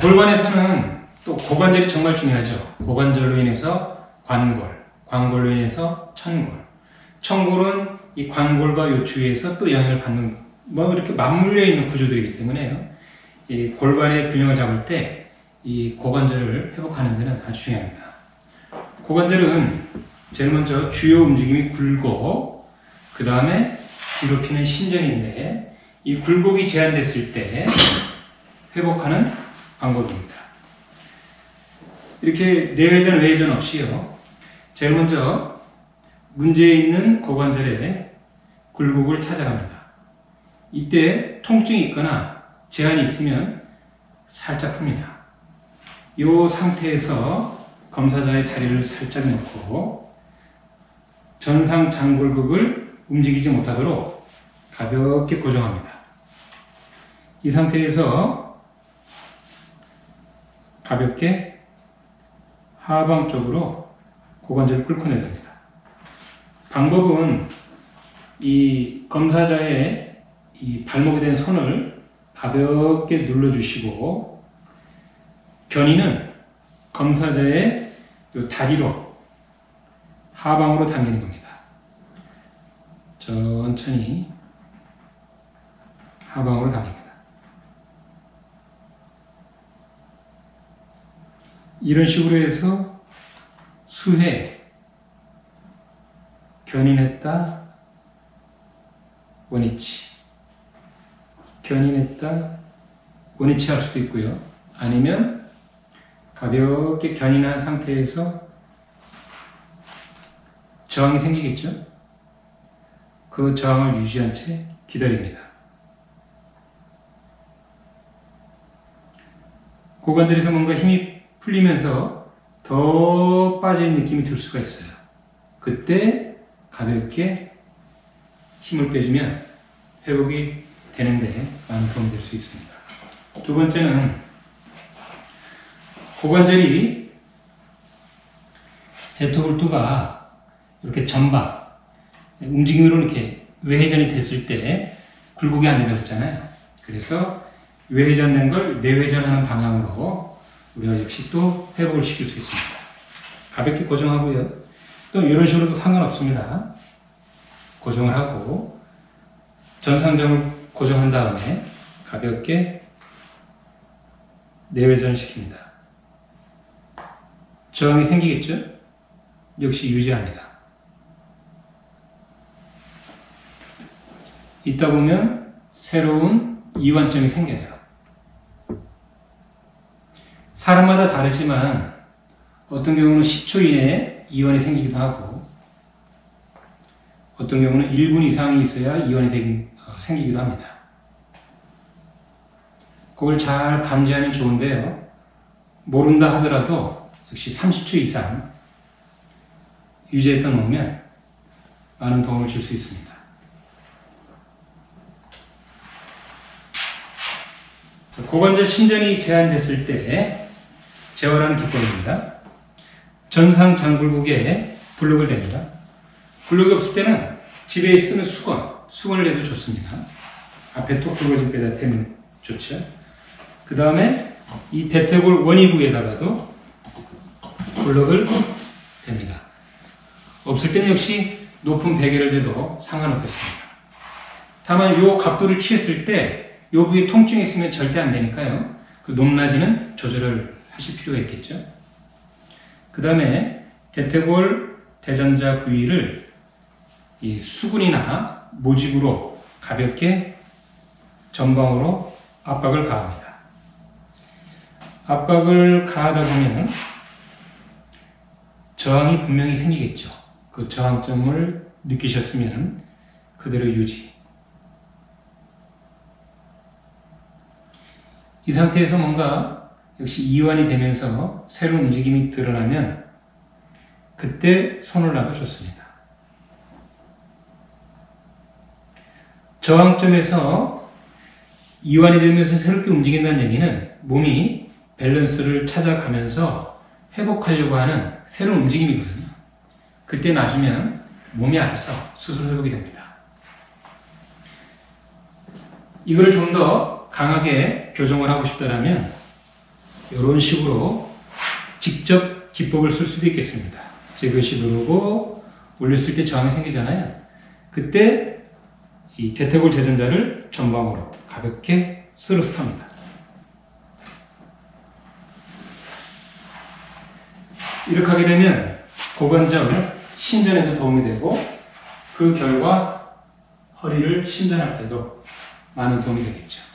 골반에서는 또 고관절이 정말 중요하죠. 고관절로 인해서 관골, 관골로 인해서 천골. 천골은 이 관골과 요추에서 또 영향을 받는 뭐 이렇게 맞물려 있는 구조들이기 때문에요. 이 골반의 균형을 잡을 때 이 고관절을 회복하는 데는 아주 중요합니다. 고관절은 제일 먼저 주요 움직임이 굴곡, 그 다음에 뒤로 피는 신전인데 이 굴곡이 제한됐을 때 회복하는 방법입니다. 이렇게 내회전, 외회전 없이요. 제일 먼저 문제 있는 고관절의 굴곡을 찾아갑니다. 이때 통증이 있거나 제한이 있으면 살짝 풉니다. 이 상태에서 검사자의 다리를 살짝 놓고 전상 장골극을 움직이지 못하도록 가볍게 고정합니다. 이 상태에서 가볍게 하방 쪽으로 고관절을 끌고 내립니다. 방법은 이 검사자의 이 발목에 된 손을 가볍게 눌러주시고 견인은 검사자의 요 다리로 하방으로 당기는 겁니다. 천천히 하방으로 당깁니다. 이런 식으로 해서 수회 견인했다 원위치 견인했다 원위치 할 수도 있고요. 아니면 가볍게 견인한 상태에서 저항이 생기겠죠? 그 저항을 유지한 채 기다립니다. 고관절에서 뭔가 힘이 풀리면서 더 빠지는 느낌이 들 수가 있어요. 그때 가볍게 힘을 빼주면 회복이 되는데 많은 도움이 될 수 있습니다. 두 번째는 고관절이 대토골두가 이렇게 전방 움직임으로 이렇게 외회전이 됐을 때 굴곡이 안 된다고 했잖아요. 그래서 외회전된 걸 내회전하는 방향으로 우리가 역시 또 회복을 시킬 수 있습니다. 가볍게 고정하고요. 또 이런 식으로도 상관없습니다. 고정을 하고 전상점을 고정한 다음에 가볍게 내외전 시킵니다. 저항이 생기겠죠? 역시 유지합니다. 있다 보면 새로운 이완점이 생겨요. 사람마다 다르지만 어떤 경우는 10초 이내에 이완이 생기기도 하고 어떤 경우는 1분 이상이 있어야 이완이 되기, 어, 생기기도 합니다. 그걸 잘 감지하면 좋은데요. 모른다 하더라도 역시 30초 이상 유지했다 놓으면 많은 도움을 줄 수 있습니다. 자, 고관절 신전이 제한됐을 때 재활하는 기법입니다. 전상 장굴국에 블록을 댑니다. 블록이 없을 때는 집에 쓰는 수건, 수건을 내도 좋습니다. 앞에 톡 굵어진 빼다 대면 좋죠. 그 다음에 이 대퇴골 원위부에다가도 블록을 댑니다. 없을 때는 역시 높은 베개를 대도 상관없겠습니다. 다만 이 각도를 취했을 때이 부위에 통증이 있으면 절대 안 되니까요. 그 높낮이는 조절을 하실 필요가 있겠죠. 그 다음에 대퇴골 대전자 부위를 이 수근이나 모직으로 가볍게 전방으로 압박을 가합니다. 압박을 가하다 보면 저항이 분명히 생기겠죠. 그 저항점을 느끼셨으면 그대로 유지. 이 상태에서 뭔가 역시 이완이 되면서 새로운 움직임이 드러나면 그때 손을 놔도 좋습니다. 저항점에서 이완이 되면서 새롭게 움직인다는 얘기는 몸이 밸런스를 찾아가면서 회복하려고 하는 새로운 움직임이거든요. 그때 놔주면 몸이 알아서 스스로 회복이 됩니다. 이거를 좀 더 강하게 교정을 하고 싶다면 이런 식으로 직접 기법을 쓸 수도 있겠습니다. 지그시 누르고 올렸을 때 저항이 생기잖아요. 그때 이 대퇴골 대전자를 전방으로 가볍게 스루스탑니다. 이렇게 하게 되면 고관절 신전에도 도움이 되고 그 결과 허리를 신전할 때도 많은 도움이 되겠죠.